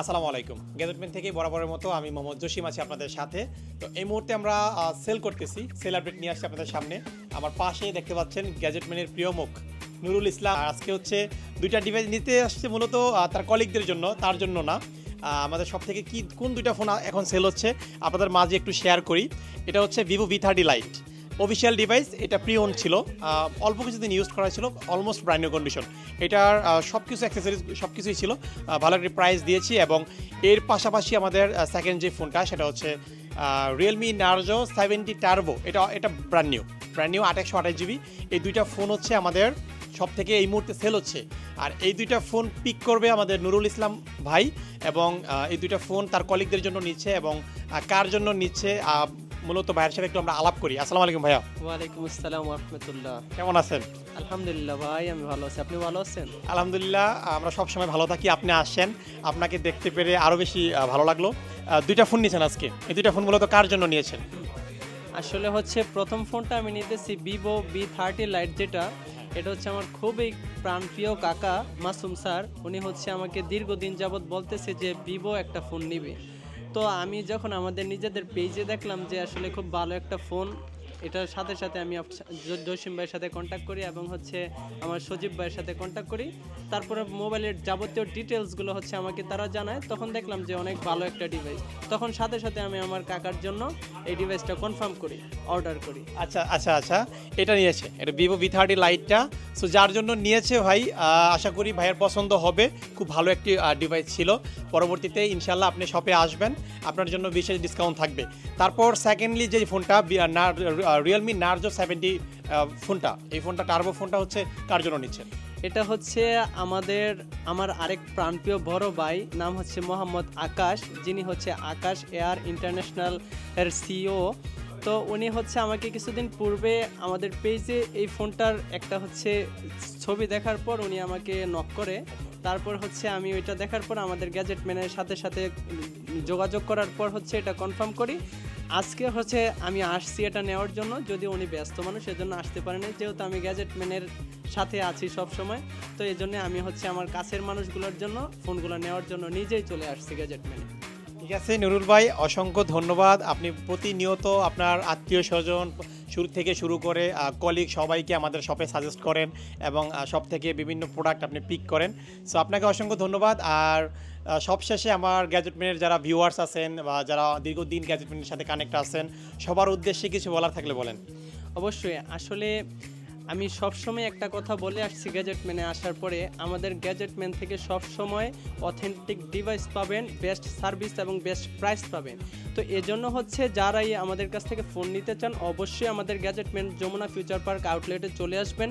আসসালামু আলাইকুম। গ্যাজেটমেন্ট থেকে বরাবরের মতো আমি মোহাম্মদ জসিম আছি আপনাদের সাথে। তো এই মুহূর্তে আমরা সেল করতেছি সেল আপডেট নিয়ে আসছি আপনাদের সামনে। আমার পাশে দেখতে পাচ্ছেন গ্যাজেটম্যানের প্রিয় মুখ, নুরুল ইসলাম। আজকে হচ্ছে দুইটা ডিভাইস নিতে আসছে মূলত তার কলিগদের জন্য, তার জন্য না। আমাদের সব থেকে কি, কোন দুইটা ফোন এখন সেল হচ্ছে, আপনাদের মাঝে একটু শেয়ার করি। এটা হচ্ছে Vivo V thirty lite official device এটা প্রি ওন ছিল অল্প কিছুদিন ইউজ করা ছিল অলমোস্ট ব্র্যান্ড নিউ কন্ডিশন এটার সব কিছু অ্যাক্সেসরিজ সব কিছুই ছিল ভালো একটি প্রাইস দিয়েছি এবং এর পাশাপাশি আমাদের সেকেন্ড যে ফোনটা সেটা হচ্ছে রিয়েলমি নার্জো সেভেন্টি টার্বো এটা এটা ব্র্যান্ড নিউ ব্র্যান্ড নিউ আট একশো আঠাশ জিবি এই দুইটা ফোন হচ্ছে আমাদের সব থেকে এই মুহূর্তে সেল হচ্ছে। আর এই দুইটা ফোন পিক করবে আমাদের নুরুল ইসলাম ভাই এবং এই দুইটা ফোন তার কলিগদের জন্য নিচ্ছে এবং কার জন্য নিচ্ছে মূলত ভাইয়ের সাথে একটু আমরা আলাপ করি। আসসালামু আলাইকুম ভাইয়া। ওয়ালাইকুম আসসালাম রহমতুল্লাহ। কেমন আছেন? আলহামদুলিল্লাহ ভাই আমি ভালো আছি। আপনি ভালো আছেন? আলহামদুলিল্লাহ আমরা সবসময় ভালো থাকি। আপনি আসছেন আপনাকে দেখতে পেরে আরও বেশি ভালো লাগল। দুইটা ফোন নিয়েছেন আজকে। এই দুইটা ফোন মূলত কার জন্য নিয়েছেন? আসলে হচ্ছে প্রথম ফোনটা আমি নিতেছি ভিভো বি থার্টি লাইট যেটা। এটা হচ্ছে আমার খুবই প্রাণপ্রিয় কাকা মাসুম স্যার। উনি হচ্ছে আমাকে দীর্ঘদিন যাবৎ বলতেছে যে ভিভো একটা ফোন নিবে। তো আমি যখন আমাদের নিজেদের পেজে দেখলাম যে আসলে খুব ভালো একটা ফোন এটার সাথে সাথে আমি জসিম ভাইয়ের সাথে কন্ট্যাক্ট করি এবং হচ্ছে আমার সজীব ভাইয়ের সাথে কন্ট্যাক্ট করি। তারপরে মোবাইলের যাবতীয় ডিটেলসগুলো হচ্ছে আমাকে তারা জানায়। তখন দেখলাম যে অনেক ভালো একটা ডিভাইস তখন সাথে সাথে আমি আমার কাকার জন্য এই ডিভাইসটা কনফার্ম করি অর্ডার করি। আচ্ছা আচ্ছা আচ্ছা। এটা নিয়েছে। এটা ভিভো ভি থার্টি লাইটটা সো যার জন্য নিয়েছে ভাই আশা করি ভাইয়ের পছন্দ হবে। খুব ভালো একটি ডিভাইস ছিল। পরবর্তীতে ইনশাল্লাহ আপনি শপে আসবেন। আপনার জন্য বিশেষ ডিসকাউন্ট থাকবে। তারপর সেকেন্ডলি যে ফোনটা রিয়েলমি নার্জো সেভেন্টি ফোনটা। এই ফোনটা টার্বো ফোনটা হচ্ছে কার জন্য নিচ্ছেন এটা হচ্ছে আমাদের, আমার আরেক প্রাণপ্রিয় বড় ভাই, নাম হচ্ছে মোহাম্মদ আকাশ, যিনি হচ্ছে আকাশ এয়ার ইন্টারন্যাশনাল এর সিও তো উনি হচ্ছে আমাকে কিছুদিন পূর্বে আমাদের পেজে এই ফোনটার একটা হচ্ছে ছবি দেখার পর উনি আমাকে নক করে। তারপর হচ্ছে আমি ওইটা দেখার পর আমাদের গ্যাজেট ম্যানের সাথে সাথে যোগাযোগ করার পর হচ্ছে এটা কনফার্ম করি। আজকে হচ্ছে আমি আসছি এটা নেওয়ার জন্য, যদি উনি ব্যস্ত মানুষ, সেজন্য আসতে পারেনি। যেহেতু আমি গ্যাজেট ম্যানের সাথে আছি সব সময় তো এই জন্য আমি হচ্ছে আমার কাছের মানুষগুলোর জন্য ফোনগুলো নেওয়ার জন্য নিজেই চলে আসছি গ্যাজেট ম্যানে ঠিক আছে, নুরুল ভাই, অসংখ্য ধন্যবাদ। আপনি প্রতিনিয়ত আপনার আত্মীয় স্বজন শুরু থেকে শুরু করে কলিগ সবাইকে আমাদের শপে সাজেস্ট করেন এবং সব থেকে বিভিন্ন প্রোডাক্ট আপনি পিক করেন। সো আপনাকে অসংখ্য ধন্যবাদ। আর সবশেষে আমার গ্যাজেটম্যানের যারা ভিউয়ার্স আছেন বা যারা দীর্ঘদিন গ্যাজেটম্যানের সাথে কানেক্ট আছেন, সবার উদ্দেশ্যে কিছু বলার থাকলে বলেন। অবশ্যই। আসলে আমি সবসময় একটা কথা বলে আসছি গ্যাজেটম্যানে আসার পরে, আমাদের গ্যাজেটম্যান থেকে সবসময় অথেন্টিক ডিভাইস পাবেন বেস্ট সার্ভিস এবং বেস্ট প্রাইস পাবেন। তো এজন্য হচ্ছে যারাই আমাদের কাছ থেকে ফোন নিতে চান, অবশ্যই আমাদের গ্যাজেটম্যান যমুনা ফিউচার পার্ক আউটলেটে চলে আসবেন।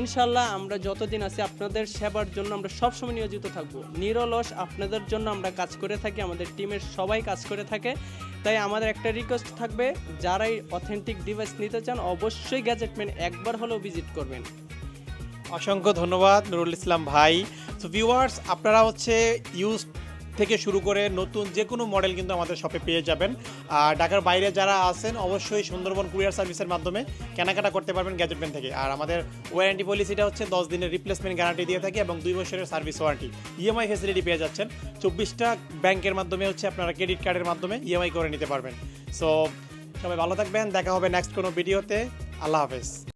ইনশাল্লাহ আমরা যতদিন আছি আপনাদের সেবার জন্য আমরা সবসময় নিয়োজিত থাকব। নিরলস আপনাদের জন্য আমরা কাজ করে থাকি, আমাদের টিমের সবাই কাজ করে থাকে। তাই আমাদের একটা রিকোয়েস্ট থাকবে, যারাই অথেন্টিক ডিভাইস নিতে চান, অবশ্যই গ্যাজেটম্যান একবার হলেও ভিজিট করবেন। অসংখ্য ধন্যবাদ নুরুল ইসলাম ভাই। তো ভিউয়ার্স আপনারা হচ্ছে ইউজ থেকে শুরু করে নতুন যে কোনো মডেল কিন্তু আমাদের শপে পেয়ে যাবেন। আর ঢাকার বাইরে যারা আছেন, অবশ্যই সুন্দরবন কুরিয়ার সার্ভিসের মাধ্যমে কেনাকাটা করতে পারবেন গ্যাজেটমেন্ট থেকে। আর আমাদের ওয়ারেন্টি পলিসিটা হচ্ছে দশ দিনের রিপ্লেসমেন্ট গ্যারান্টি দিয়ে থাকি এবং দুই বছরের সার্ভিস ওয়ারেন্টি ইএমআই ফেসিলিটি পেয়ে যাচ্ছেন। চব্বিশটা ব্যাংকের মাধ্যমে হচ্ছে আপনারা ক্রেডিট কার্ডের মাধ্যমে ইএমআই করে নিতে পারবেন। সো সবাই ভালো থাকবেন। দেখা হবে নেক্সট কোনো ভিডিওতে আল্লাহ হাফেজ।